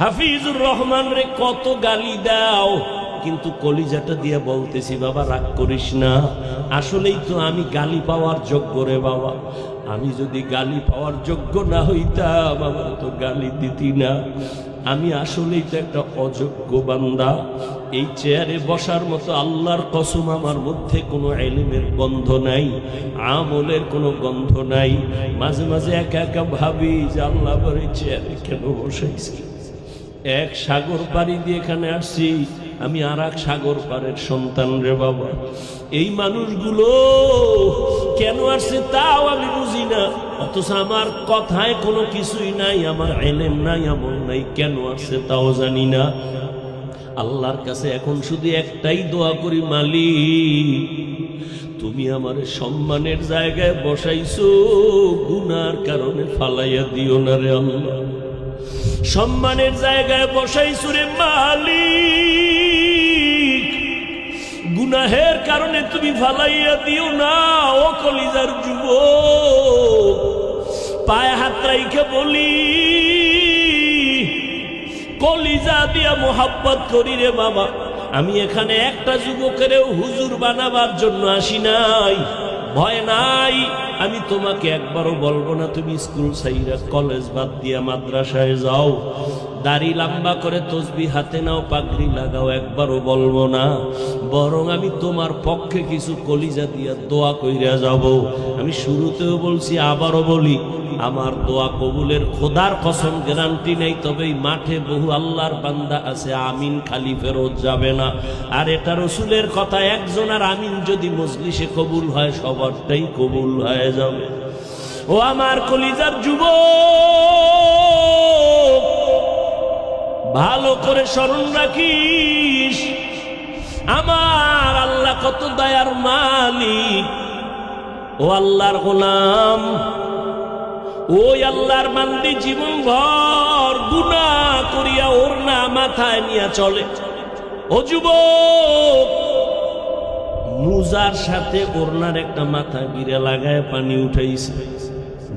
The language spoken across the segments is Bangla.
হাফিজুর রহমান রে, কত গালি দাও। কিন্তু কলিজাটা দিয়ে বলতেছি, বাবা, রাগ করিস না। আসলেই তো আমি গালি পাওয়ার যোগ্য রে বাবা। আমি যদি গালি পাওয়ার যোগ্য না হইতাম, আমার তো গালি দিতি না। আমি আসলেই তো একটা অযোগ্য বান্দা। এই চেয়ারে বসার মতো আল্লাহর কসম আমার মধ্যে কোনো এলিমের গন্ধ নাই, আমলের কোনো গন্ধ নাই। মাঝে মাঝে একা একা ভাবি যে আল্লাহ এই চেয়ারে কেন বসাইছি? এক সাগর পাড়ি দিয়ে এখানে আসছি। আমি আর এক সাগর পাড়ের সন্তান রে বাবা। এই মানুষগুলো কেন আসছে তাও আমি বুঝি না। অথচ আমার কথায় কোনো কিছুই নাই, আমার এলেম নাই, আমল নাই, কেন আসছে তাও জানি না। আল্লাহর কাছে এখন শুধু একটাই দোয়া করি, মালিক, তুমি আমার সম্মানের জায়গায় বসাইছো, গুনার কারণে ফালাইয়া দিও না রে আল্লাহ। সম্মানের জায়গায় বসাই সুরে মালিক। গুনাহের কারণে তুমি ফালাইয়া দিও না, ও কলিজার যুব পায়ে হাত রাইখে বলি, কলিজা দিয়া মোহাব্বত করি রে বাবা আমি এখানে একটা যুবকেরও হুজুর বানাবার জন্য আসি নাই, ভয় নাই। আমি তোমাকে একবারও বলব না তুমি স্কুল সাইরা কলেজ বাদ দিয়া মাদ্রাসায় যাও। দাড়ি লম্বা করে তসবি হাতে নাও, পাগড়ি লাগাও, একবারও বলব না। বরং আমি তোমার পক্ষে কিছু কলিজা দিয়া দোয়া কইরা যাব। আমি শুরুতেও বলছি, আবারও বলি, আমার দোয়া কবুলের খোদার কসম গ্যারান্টি নেই, তবে মাঠে বহু আল্লাহর বান্দা আছে, আমিন খালি ফেরত যাবে না। আর এটা রসুলের কথা, একজন আর আমিন যদি মজলিসে কবুল হয়, সবারটাই কবুল হয়ে যাবে। ও আমার কলিজার যুব ভালো করে স্মরণ রাখিস। আমার আল্লাহ কত দয়ার মালিক। ও আল্লাহর গোলাম, ওই আল্লাহর মান্দি জীবন ভর গুনা করিয়া ওর না মাথায় নিয়ে চলে। ও যুবক, মুজার সাথে ওরনার একটা মাথা গিরে লাগায় পানি উঠাইছে।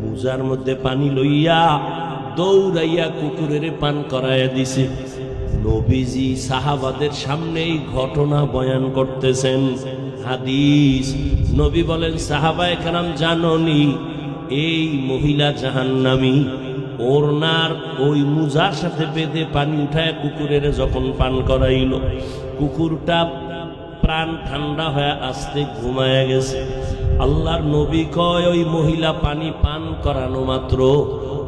মুজার মধ্যে পানি লইয়া দৌড়াইয়া কুকুরের পান করাইয়া দিছে। নবীজি সাহাবাদের সামনে এই ঘটনা বয়ান করতেছেন। হাদিস। নবী বলেন, সাহাবায়ে কারাম, জাননি, এই মহিলা জাহান্নামী ওরনার ওই মুজার সাথে বেঁধে পানি উঠায় কুকুরের যখন পান করাইল। কুকুরটা প্রাণ ঠান্ডা হয়ে আসতে ঘুমায় গেছে। আল্লাহর নবী কয়, ওই মহিলা পানি পান করানো মাত্র।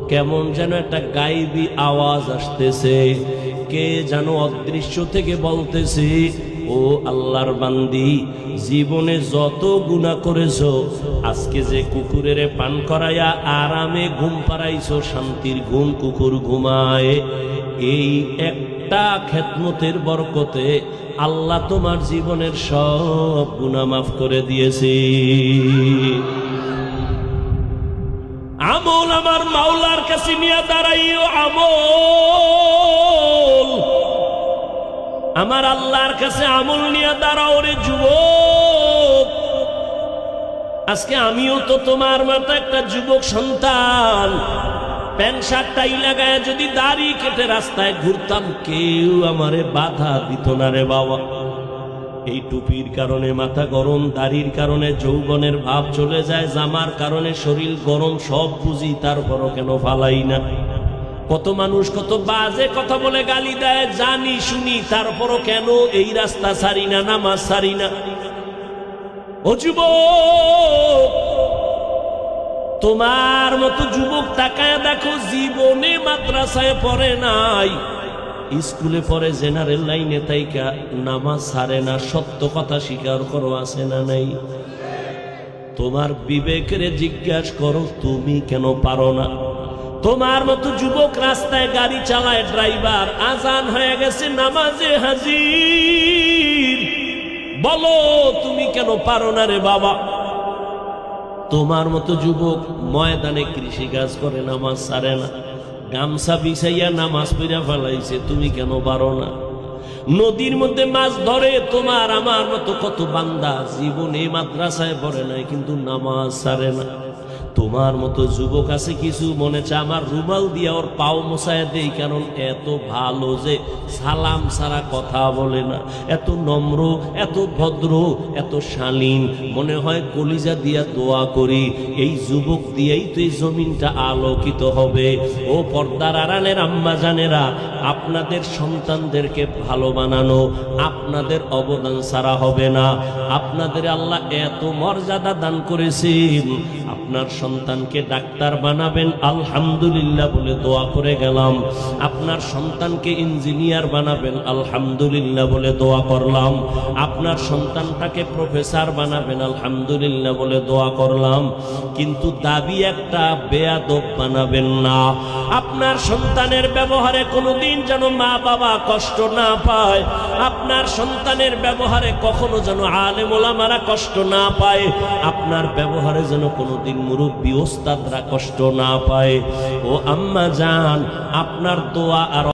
কেমন যেন একটা গাইবি আওয়াজ আসতেছে। কে যেন অদৃশ্য থেকে বলতেছে, ও আল্লাহর বান্দি, জীবনে যত গুণা করেছ, আজকে যে কুকুরের পান করাইয়া আরামে ঘুম পাড়াইছো, শান্তির ঘুম কুকুর ঘুমায়। এই একটা খেদমতের বরকতে আল্লাহ তোমার জীবনের সব গুণা মাফ করে দিয়েছে। আমার মাওলার কাছে নিয়ে দাঁড়াইও আমল। আমার আল্লাহর কাছে আমল নিয়ে দাঁড়াও রে যুবক। আজকে আমিও তো তোমার মতো একটা যুবক সন্তান। প্যান্ট শার্ট টাই লাগায় যদি দাড়ি কেটে রাস্তায় ঘুরতাম, কেউ আমারে বাধা দিত না রে বাবা। এই টুপির কারণে মাথা গরম, দাড়ির কারণে যৌবনের ভাব চলে যায়, জামার কারণে শরীর গরম, সব বুঝি, তারপরও কেন ফালাই না? কত মানুষ কত বাজে কথা বলে গালি দেয়, জানি, শুনি, তারপরও কেন এই রাস্তা সারি না, নামাজ সারি না? ও তোমার মতো যুবক তাকায় দেখো, জীবনে মাদ্রাসায় পড়ে নাই। স্কুলে পড়ে জেনারেল লাইনে তাইকা নামাজ সারে না, সত্য কথা স্বীকার করো, আছে না নাই? তোমার বিবেকের জিজ্ঞাসা করো, তুমি কেন পারো না? তোমার মতো যুবক রাস্তায় গাড়ি চালায় ড্রাইভার, আজান হয়ে গেছে, নামাজে হাজির। বলো, তুমি কেন পারো না রে বাবা? তোমার মতো যুবক ময়দানে কৃষি কাজ করে, নামাজ সারে না। গামছা বিছাইয়া নামাজ পড়া ফেলাইছে, তুমি কেন পারো না? নদীর মধ্যে মাছ ধরে, তোমার আমার মতো কত বান্দা জীবনে মাদ্রাসায় পড়ে নাই, কিন্তু নামাজ সারে না। তোমার মতো যুবক আছে কিছু মনে চা আমার রুমাল দিয়ে ওর পাও মশায় দেই, কারণ এত ভালো যে সালাম সারা কথা বলে না। এত নম্র, এত ভদ্র, এত শালীন। মনে হয় কলিজা দিয়া দোয়া করি, এই যুবক দিয়েই তো এই জমিনটা আলোকিত হবে। ও পর্দার আড়ালের আম্মা জানেরা, আপনাদের সন্তানদেরকে ভালো বানানো আপনাদের অবদান ছাড়া হবে না। আপনাদের আল্লাহ এত মর্যাদা দান করেছেন। আপনার সন্তানকে ডাক্তার বানাবেন, আলহামদুলিল্লাহ বলে দোয়া করে গেলাম। আপনার সন্তানকে ইঞ্জিনিয়ার বানাবেন, আলহামদুলিল্লাহ বলে দোয়া করলাম। আপনার সন্তানটাকে প্রফেসর বানাবেন, আলহামদুলিল্লাহ বলে দোয়া করলাম। কিন্তু দাবি একটা, বেয়াদব বানাবেন না। আপনার সন্তানের ব্যবহারে কোনোদিন যেন মা বাবা কষ্ট না পায়। আপনার সন্তানের ব্যবহারে কখনো যেন আলেম ওলামারা কষ্ট না পায়। আপনার ব্যবহারে যেন কোনোদিন মুরব্বী ওস্তাদরা কষ্ট না পায়। ও আম্মা জান আপনার দোয়া আর